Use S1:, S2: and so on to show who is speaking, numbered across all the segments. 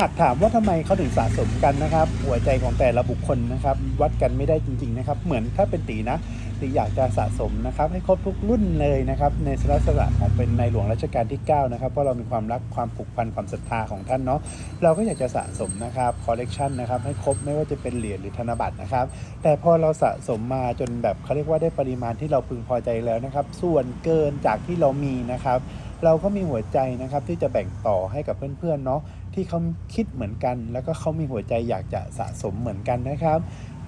S1: หากถามว่าทำไมเขาถึงสะสมกันนะครับ หัวใจของแต่ละบุคคลนะครับ วัดกันไม่ได้จริง ๆนะครับ เหมือนถ้าเป็นตีนะตีอยากจะสะสมนะครับ ให้ครบทุกรุ่นเลยนะครับ ในลักษณะของเป็นในหลวงรัชกาลที่ 9 นะครับ เพราะเรามีความรักความผูกพันความศรัทธาของท่านเนาะเราก็อยากจะสะสมนะครับคอลเลกชันนะครับให้ครบไม่ว่าจะเป็นเหรียญหรือธนบัตรนะครับ แต่พอเราสะสมมาจนแบบเขาเรียกว่าได้ปริมาณที่เราพึงพอใจแล้วนะครับ ส่วนเกินจากที่เรามีนะครับ เราก็มีหัวใจนะครับที่จะแบ่งต่อให้กับเพื่อนๆเนาะ ที่เขาคิดเหมือนกัน แล้วก็เขามีหัวใจอยากจะสะสมเหมือนกันนะครับ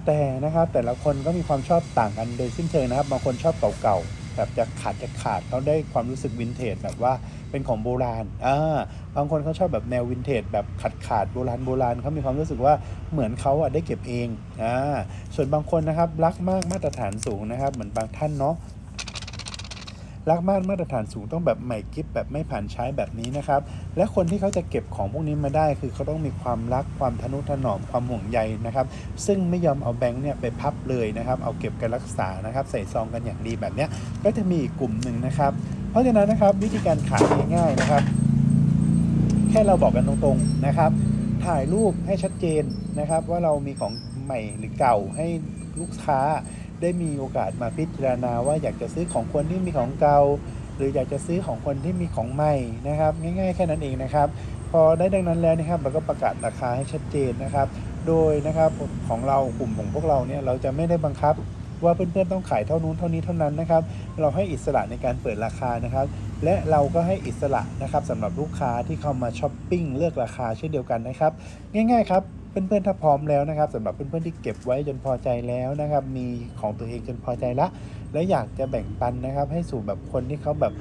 S1: แต่นะครับแต่ละคนก็มีความชอบต่างกันโดยสิ้นเชิงนะครับบางคนชอบเก่าๆแบบจะขาดจะขาดเขาได้ความรู้สึกวินเทจแบบว่าเป็นของโบราณอ่าบางคนเขาชอบแบบแนววินเทจแบบขาดขาดโบราณโบราณเขามีความรู้สึกว่าเหมือนเขาอะได้เก็บเองอ่าส่วนบางคนนะครับรักมากมาตรฐานสูงนะครับ เหมือนบางท่านเนาะ รักมากมาตรฐานสูงต้องแบบใหม่กิฟแบบไม่ผ่านใช้แบบนี้นะครับ และคนที่เขาจะเก็บของพวกนี้มาได้ คือเขาต้องมีความรักความทนุถนอมความห่วงใยนะครับ ซึ่งไม่ยอมเอาแบงค์เนี่ยไปพับเลยนะครับ เอาเก็บกันรักษานะครับ ใส่ซองกันอย่างดีแบบนี้ก็จะมีอีกกลุ่มหนึ่งนะครับ เพราะฉะนั้นนะครับวิธีการขายง่ายๆนะครับ แค่เราบอกกันตรงๆนะครับ ถ่ายรูปให้ชัดเจนนะครับ ว่าเรามีของใหม่หรือเก่าให้ลูกค้า ได้มีโอกาสมาพิจารณาว่าอยากจะซื้อของคนที่มีของเก่า หรืออยากจะซื้อของคนที่มีของใหม่นะครับ ง่ายๆแค่นั้นเองนะครับ พอได้ดังนั้นแล้วนะครับเราก็ประกาศราคาให้ชัดเจนนะครับ โดยนะครับของเรากลุ่มของพวกเราเนี่ยเราจะไม่ได้บังคับว่าเพื่อนๆต้องขายเท่านู้นเท่านี้เท่านั้นนะครับ เราให้อิสระในการเปิดราคานะครับ และเราก็ให้อิสระนะครับสำหรับลูกค้าที่เข้ามาช้อปปิ้งเลือกราคาเช่นเดียวกันนะครับ ง่ายๆครับ เพื่อนๆถ้าพร้อมแล้วนะครับสำหรับเพื่อนๆที่เก็บไว้จนพอใจแล้วนะครับ มีของตัวเองจนพอใจละ และอยากจะแบ่งปันนะครับ ให้สู่แบบคนที่เขาแบบ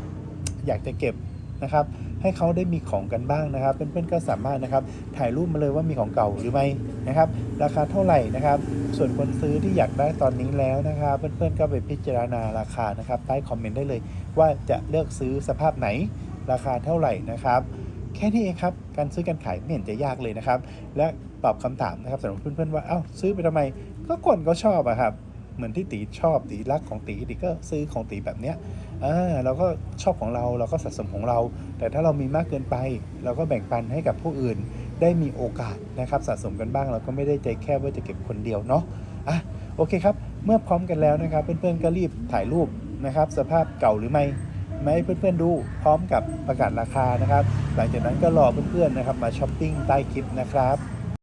S1: อยากจะเก็บนะครับ ให้เขาได้มีของกันบ้างนะครับ เพื่อนๆก็สามารถนะครับ ถ่ายรูปมาเลยว่ามีของเก่าหรือไม่นะครับ ราคาเท่าไหร่นะครับ ส่วนคนซื้อที่อยากได้ตอนนี้แล้วนะครับ เพื่อนๆก็ไปพิจารณาราคานะครับใต้คอมเมนต์ได้เลย ว่าจะเลือกซื้อสภาพไหน ราคาเท่าไหร่นะครับ แค่นี้เองครับการซื้อการขายไม่เห็นจะยากเลยนะครับ และ ตอบคำถามนะครับสำหรับเพื่อนๆว่าเอ้าซื้อไปทำไม ก็คนก็ชอบอะครับ เหมือนที่ตีชอบตีรักของตีตีก็ซื้อของตีแบบเนี้ยอ่าเราก็ชอบของเราเราก็สะสมของเรา แต่ถ้าเรามีมากเกินไป เราก็แบ่งปันให้กับผู้อื่น ได้มีโอกาสนะครับสะสมกันบ้าง เราก็ไม่ได้ใจแค่ว่าจะเก็บคนเดียวเนาะอะโอเคครับ เมื่อพร้อมกันแล้วนะครับ เพื่อนๆก็รีบถ่ายรูปนะครับ สภาพเก่าหรือไม่มาให้เพื่อนๆดูพร้อมกับประกาศราคานะครับ หลังจากนั้นก็รอเพื่อนๆนะครับมาช้อปปิ้งใต้คลิปนะครับ